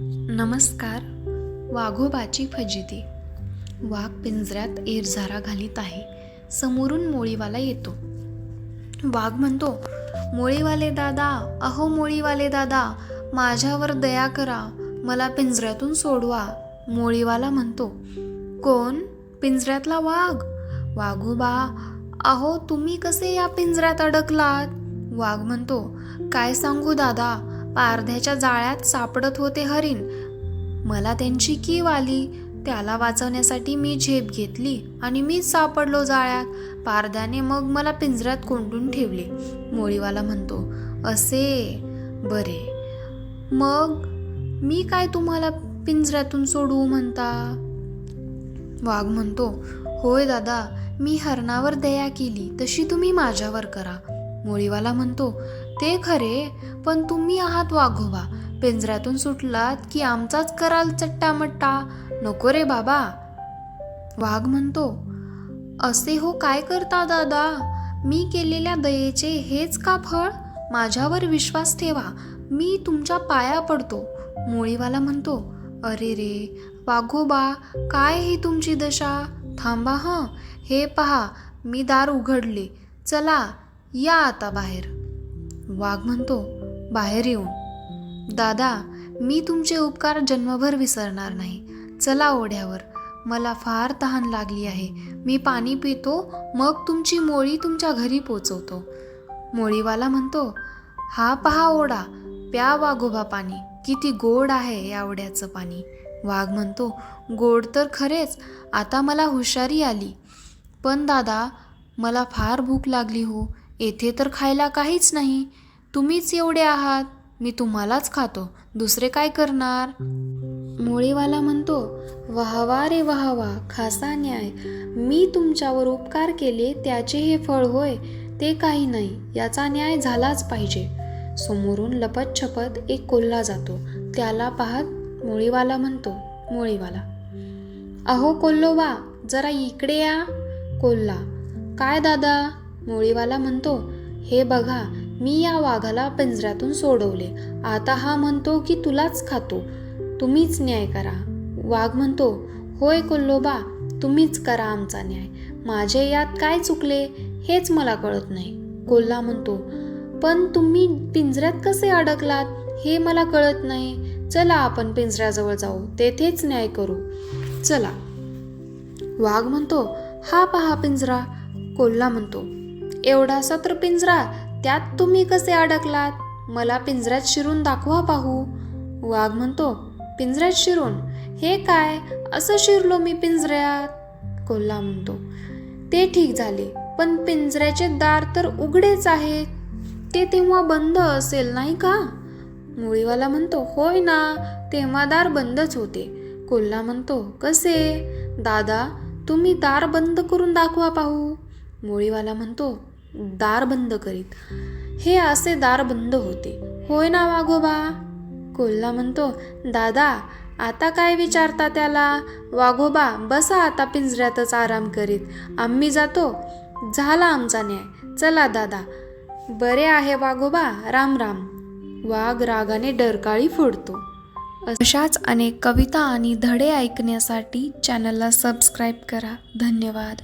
नमस्कार. वाघोबाची फजिती. वाघ पिंजऱ्यात एरझारा घालीत आहे. समोरून मोळीवाला येतो. वाघ म्हणतो मोळीवाले दादा अहो मोळीवाले दादा माझ्यावर दया करा मला पिंजऱ्यातून सोडवा. मोळीवाला म्हणतो कोण? पिंजऱ्यातला वाघ? वाघोबा अहो तुम्ही कसे या पिंजऱ्यात अडकलात? वाघ म्हणतो काय सांगू दादा पारध्याच्या जाळ्यात सापडत होते हरिण. मला त्यांची कीव आली. त्याला वाचवण्यासाठी मी झेप घेतली आणि मीच सापडलो जाळ्यात. पारध्याने मग मला पिंजऱ्यात कोंडून ठेवले. मोळीवाला म्हणतो असे बरे. मग मी काय तुम्हाला पिंजऱ्यातून सोडवू म्हणता? वाघ म्हणतो होय दादा मी हरणावर दया केली. तशी तुम्ही माझ्यावर करा. मोळीवाला म्हणतो ते खरे पण तुम्ही आहात वाघोबा. पिंजऱ्यातून सुटलात की आमचाच कराल चट्टामट्टा. नको रे बाबा. वाघ म्हणतो असे हो काय करता दादा? मी केलेल्या दयेचे हेच का फळ? माझ्यावर विश्वास ठेवा. मी तुमच्या पाया पडतो. मोळीवाला म्हणतो अरे रे वाघोबा काय ही तुमची दशा? थांबा हं. हे पहा मी दार उघडले. चला या आता बाहेर. वाघ म्हणतो बाहेर येऊन. दादा मी तुमचे उपकार जन्मभर विसरणार नाही. चला ओढ्यावर. मला फार तहान लागली आहे. मी पाणी पितो मग तुमची मोळी तुमच्या घरी पोचवतो. मोळीवाला म्हणतो हा पहा ओढा प्या वाघोबा पाणी. किती गोड आहे या ओढ्याचं पाणी. वाघ म्हणतो गोड तर खरेच. आता मला हुशारी आली. पण दादा मला फार भूक लागली हो. येथे तर खायला काहीच नाही. तुम्हीच एवढे आहात? मी तुम्हालाच खातो. दुसरे काय करणार? मोळीवाला म्हणतो वाहवा रे वाहवा खासा न्याय. मी तुमच्यावर उपकार केले त्याचे हे फळ होय ते काही नाही. याचा न्याय झालाच पाहिजे. समोरून लपत छपत एक कोल्हा जातो. त्याला पाहत मोळीवाला म्हणतो मोळीवाला. अहो कोल्होबा जरा इकडे या. कोल्हा काय दादा? मोळीवाला म्हणतो हे बघा मी या वाघाला पिंजऱ्यातून सोडवले. आता हा म्हणतो की तुलाच खातो. तुम्हीच न्याय करा. वाघ म्हणतो होय कोल्लोबा तुम्हीच करा आमचा न्याय. माझे यात काय चुकले हेच मला कळत नाही. कोल्हा म्हणतो पण तुम्ही पिंजऱ्यात कसे अडकलात हे मला कळत नाही. चला आपण पिंजऱ्याजवळ जाऊ. तेथेच न्याय करू. चला. वाघ म्हणतो हा पहा पिंजरा. कोल्हा म्हणतो एवढासा तर पिंजरा त्यात तुम्ही कसे अडकलात? मला पिंजऱ्यात शिरून दाखवा पाहू. वाघ म्हणतो पिंजऱ्यात शिरून? हे काय? असं शिरलो मी पिंजऱ्यात. कोल्हा म्हणतो ते ठीक झाले पण पिंजऱ्याचे दार तर उघडेच आहे ते तेव्हा बंद असेल नाही का? मुळीवाला म्हणतो होय ना तेव्हा दार बंदच होते. कोल्हा म्हणतो कसे? दादा तुम्ही दार बंद करून दाखवा पाहू. मुळीवाला म्हणतो दार बंद करीत. हे असे दार बंद होते. होय ना वाघोबा? कोल्हा म्हणतो दादा आता काय विचारता त्याला? वाघोबा बसा आता पिंजऱ्यातच आराम करीत. आम्ही जातो. झाला आमचा न्याय. चला दादा. बरे आहे वाघोबा. राम राम. वाघ रागाने डरकाळी फोडतो. अशाच अनेक कविता आणि धडे ऐकण्यासाठी चॅनलला सबस्क्राईब करा. धन्यवाद.